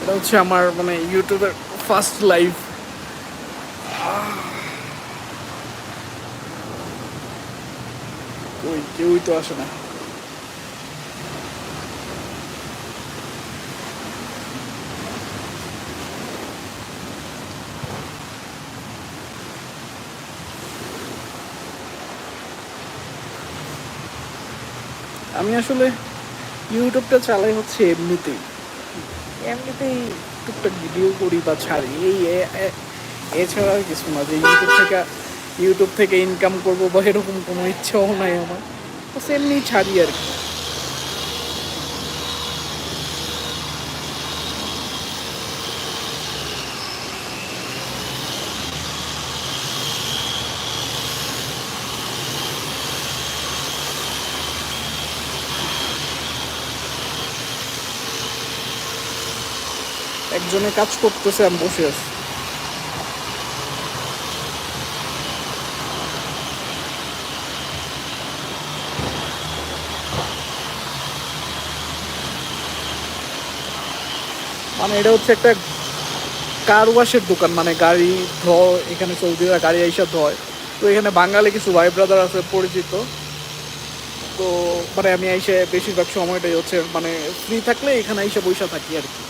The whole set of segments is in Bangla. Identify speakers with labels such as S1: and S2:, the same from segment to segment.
S1: এটা হচ্ছে আমার মানে ইউটিউবের ফার্স্ট লাইভ ওই, কেউই তো আসে না। আমি আসলে ইউটিউবটা চালাই হচ্ছে এমনিতেই। এমনিতেই টুকটাক ভিডিও করি বা ছাড়ি। এই এছাড়া আর কিছু না, যে ইউটিউব থেকে ইউটিউব থেকে ইনকাম করব বা এরকম কোনো ইচ্ছাও নাই আমার। তো এমনি ছাড়ি আর কি। একজনে কাজ করতেছে আমি বসে আছি। মানে এটা হচ্ছে একটা কার ওয়াশের দোকান মানে গাড়ি ধোয়, এখানে সৌদিরা গাড়ি আইসা ধোয়। তো এখানে বাঙালি কিছু ভাই ব্রাদার আছে পরিচিত। তো মানে আমি আইসে বেশিরভাগ সময়টাই হচ্ছে মানে ফ্রি থাকলে এখানে আইসা বৈশা থাকি আর কি।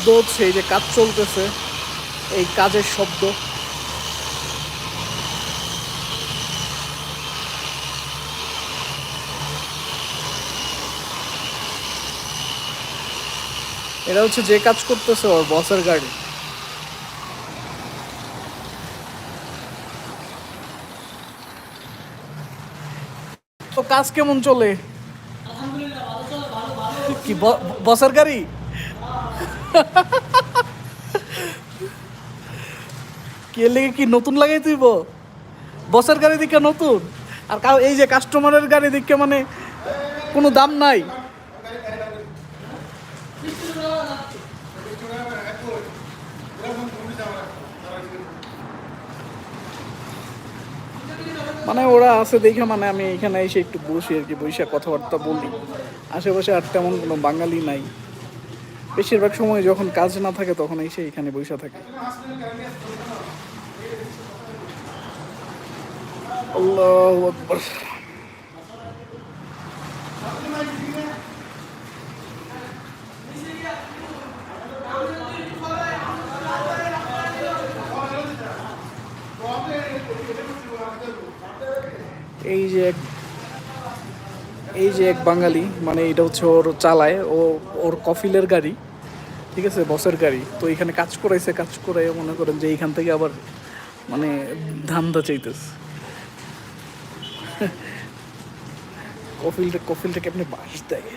S1: শব্দ হচ্ছে এই যে কাজ চলতেছে এই কাজের শব্দ। এটা হচ্ছে যে কাজ করতেছে ওর বসের গাড়ি। তো কাজ কেমন চলে? কি বসের গাড়ি? কে লেগে কি নতুন লাগাই তুইব? বসের গাড়ি দিকে নতুন? আর এই যে কাস্টমারের গাড়ি দিকে মানে কোনো দাম নাই। মানে ওরা আছে দেখে মানে আমি এখানে এসে একটু বসি আর কি, বসে কথাবার্তা বলি। আশেপাশে আর তেমন কোনো বাঙালি নাই। বেশিরভাগ সময় যখন কাজ না থাকে, তখন এসে এখানে বসে থাকে। আল্লাহু আকবার। এই যে এই যে এক বাঙালি মানে এটা হচ্ছে ওর চালায়, ও ওর কফিলের গাড়ি, ঠিক আছে, বসের গাড়ি। তো এখানে কাজ করাইছে, কাজ করাই মনে করেন যে এইখান থেকে আবার মানে ধান্দা চাইতেছে। কফিলটা, কফিলটাকে আপনি বাস দেয়।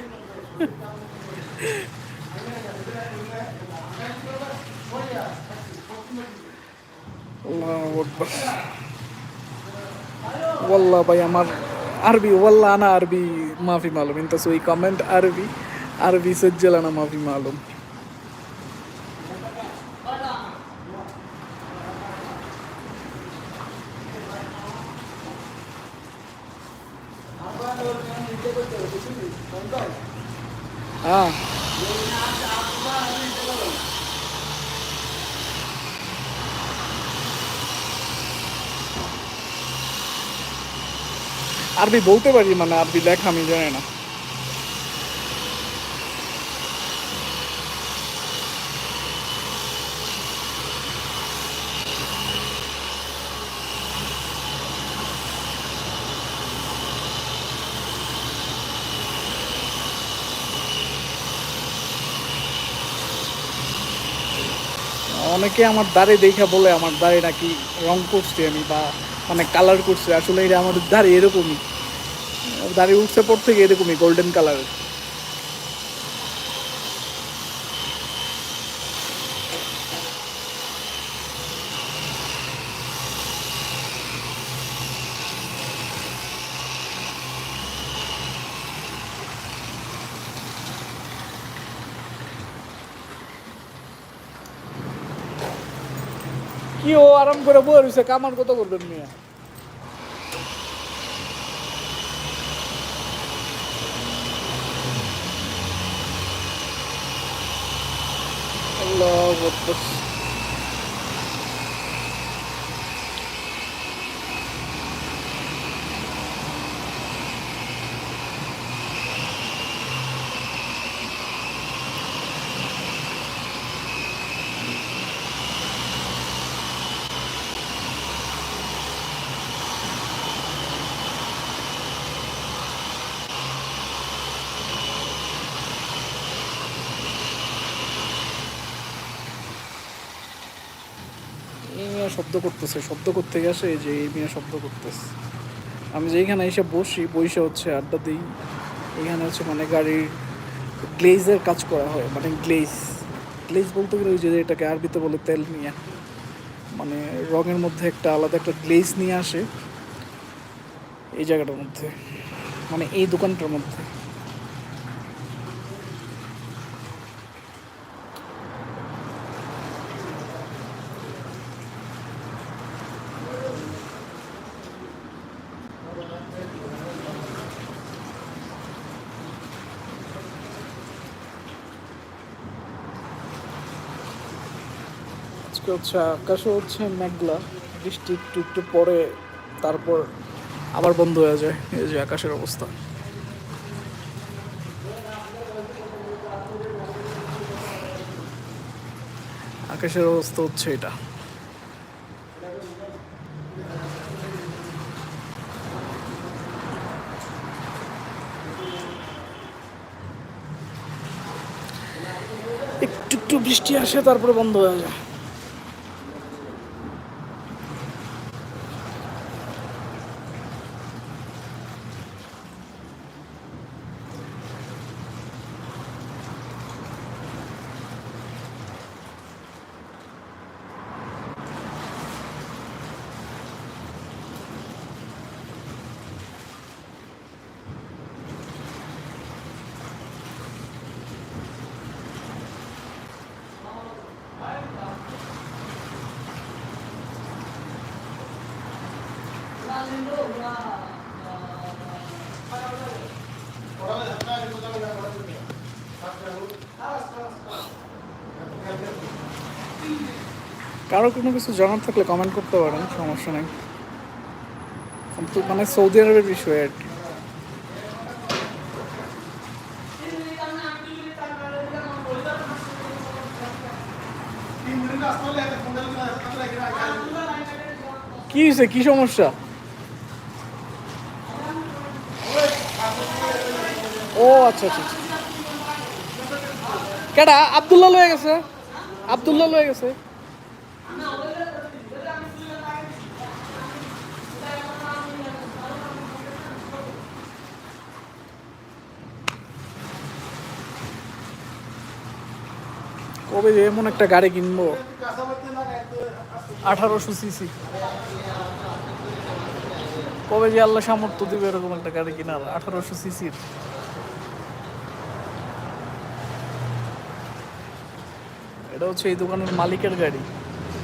S1: ওয়াল্লা ভাই, আমার আরবি ওয়াল্লা আনা আরবি। माफ़ी मालूम इन तसोई कमेंट अरबी अरबी सज्जलाना माफ़ी मालूम हाँ আরবি বলতে পারি মানে আরবি লেখা, আমি জানি না। অনেকে আমার দাড়ি দেখে বলে, আমার দাড়ি নাকি রং করছি আমি বা মানে কালার করছি? আসলে এটা আমার দাড়ি এরকমই। দাড়ি উঠছে পর থেকে এরকমই গোল্ডেন কালারের কি ও আরাম করে বয়ে রয়েছে কামান কত করবেন মিয়া আল্লাহ মিয়া শব্দ করতেছে, শব্দ করতে গেছে যে এই মিয়া শব্দ করতেছে। আমি যেখানে এসে বসি বসে হচ্ছে আড্ডা দিই। এখানে হচ্ছে মানে গাড়ির গ্লেজের কাজ করা হয় মানে গ্লেজ গ্লেজ বলতে গেলে ওই যে এটাকে আরবিতে বলে তেল নিয়ে। মানে রঙের মধ্যে একটা আলাদা একটা গ্লেজ নিয়ে আসে। এই জায়গাটার মধ্যে মানে এই দোকানটার মধ্যে। আজকে হচ্ছে আকাশও হচ্ছে মেঘলা, বৃষ্টি একটু একটু পরে তারপর আবার বন্ধ হয়ে যায়, এই যে আকাশের অবস্থা। আকাশের অবস্থা হচ্ছে এটা। একটু একটু বৃষ্টি আসে, তারপরে বন্ধ হয়ে যায়। কারও কোনো কিছু জানার থাকলে কমেন্ট করতে পারেন, সমস্যা নেই। কিন্তু মানে সৌদি আরবের বিষয় আর কি। কি হয়েছে কি সমস্যা? ও আচ্ছা আচ্ছা আচ্ছা। কেডা? আবদুল্লাহ লয়ে গেছে। আবদুল্লাহ লয়ে গেছে। কবে এমন একটা গাড়ি কিনবো? আঠারোশো সিসি। কবে যে আল্লাহ সামর্থ্য দিবে এরকম একটা গাড়ি কিনার? আঠারোশো সিসির। এটা হচ্ছে এই দোকানের মালিকের গাড়ি,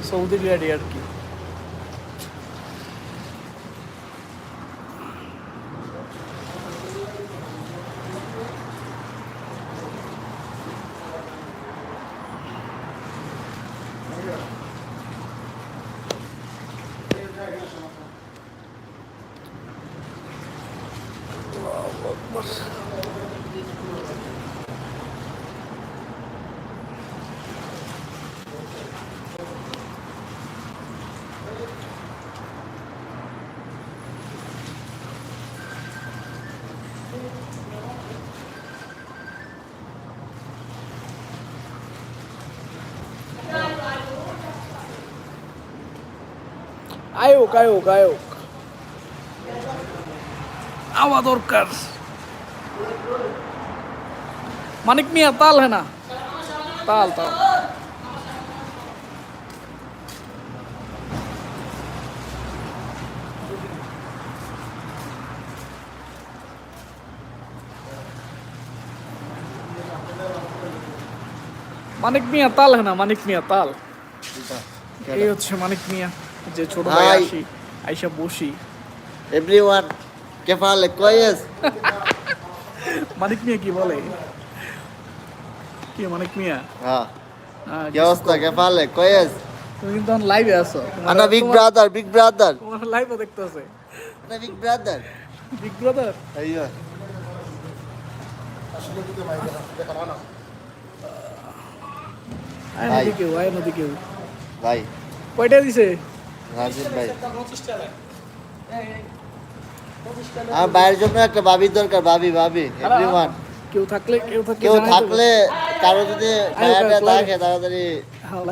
S1: সৌদির গাড়ি আর কি। আয়োক আয়োক আয়োক আওয়া দরকার মানিক মিয়া তাল হ্যাঁ না তাল তাল মানিক মিয়া তাল হ্যাঁ না মানিক মিয়া তাল এই হচ্ছে মানিক মিয়া যে ছোট ভাই আসি আইসা বসি।
S2: এভরিওয়ান কেফাল কয়েস
S1: মানিক মিয়া কি বলে? কি মানিক মিয়া?
S2: হ্যাঁ।
S1: আহ,
S2: কি অবস্থা কেফাল কয়েস
S1: তুমি কিন্তু লাইভে আছো।
S2: তোমার- আনা বিগ ব্রাদার বিগ ব্রাদার
S1: তোমার লাইভে দেখতেছে।
S2: আনা
S1: বিগ ব্রাদার বিগ
S2: ব্রাদার
S1: আইয়া। কেউ আয় নদী কেউ।
S2: ভাই।
S1: কয়টা দিছে?
S2: রাজীব ভাই। আমার ভাইয়ের জন্য একটা ভাবির দরকার ভাবি ভাবি এভরিওয়ান
S1: কেউ থাকলে কেউ থাকলে
S2: কেউ থাকলে কারও যদি থাকে তাড়াতাড়ি।
S1: হ্যাঁ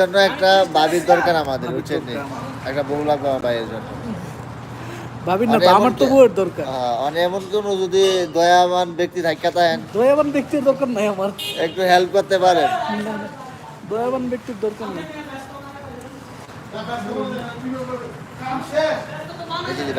S2: জন্য একটা ভাবির দরকার আমাদের বুঝছেন? একটা বউ লাগবে আমার ভাইয়ের জন্য।
S1: না আমার তো বউয়ের দরকার।
S2: মানে এমন কোন যদি দয়াবান ব্যক্তি থাকা থাকেন
S1: দয়াবান ব্যক্তির দরকার নাই আমার।
S2: একটু হেল্প করতে পারেন।
S1: দয়াবান ব্যক্তির দরকার নাই
S2: এই যদি